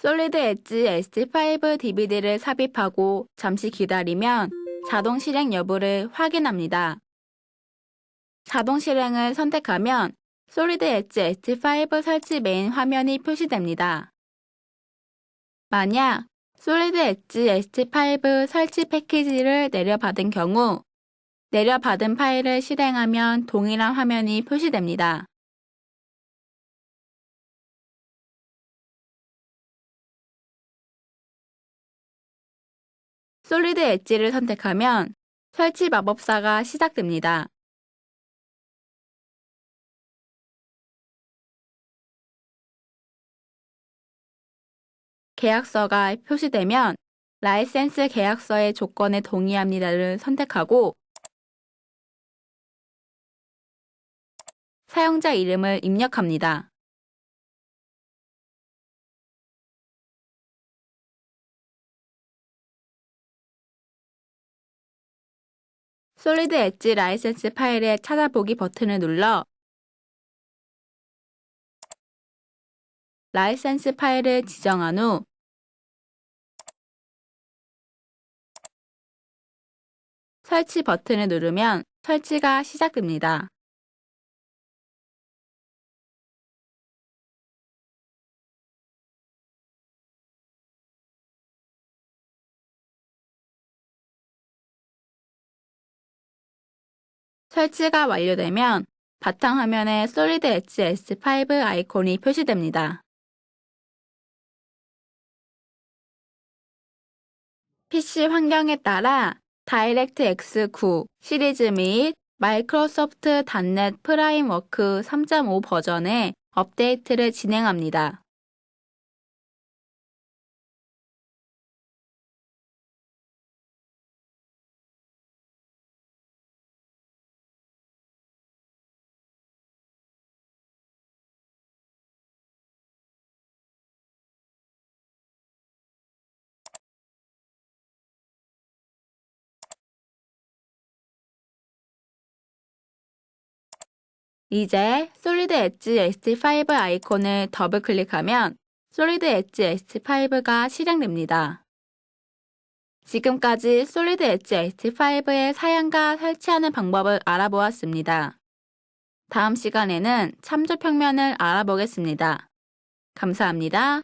솔리드 엣지 SD5 DVD를 삽입하고 잠시 기다리면 자동 실행 여부를 확인합니다. 자동 실행을 선택하면 솔리드 엣지 SD5 설치 메인 화면이 표시됩니다. 만약 솔리드 엣지 SD5 설치 패키지를 내려받은 경우 내려받은 파일을 실행하면 동일한 화면이 표시됩니다. 솔리드 엣지를 선택하면 설치 마법사가 시작됩니다. 계약서가 표시되면 라이센스 계약서의 조건에 동의합니다를 선택하고 사용자 이름을 입력합니다. 솔리드 엣지 라이센스 파일의 찾아보기 버튼을 눌러 라이센스 파일을 지정한 후 설치 버튼을 누르면 설치가 시작됩니다. 설치가 완료되면 바탕화면에 솔리드 엣지 S5 아이콘이 표시됩니다. PC 환경에 따라 다이렉트 X9 시리즈 및 마이크로소프트 단넷 프라임워크 3.5 버전의 업데이트를 진행합니다. 이제 솔리드 엣지 ST5 아이콘을 더블 클릭하면 솔리드 엣지 ST5가 실행됩니다. 지금까지 솔리드 엣지 ST5의 사양과 설치하는 방법을 알아보았습니다. 다음 시간에는 참조 평면을 알아보겠습니다. 감사합니다.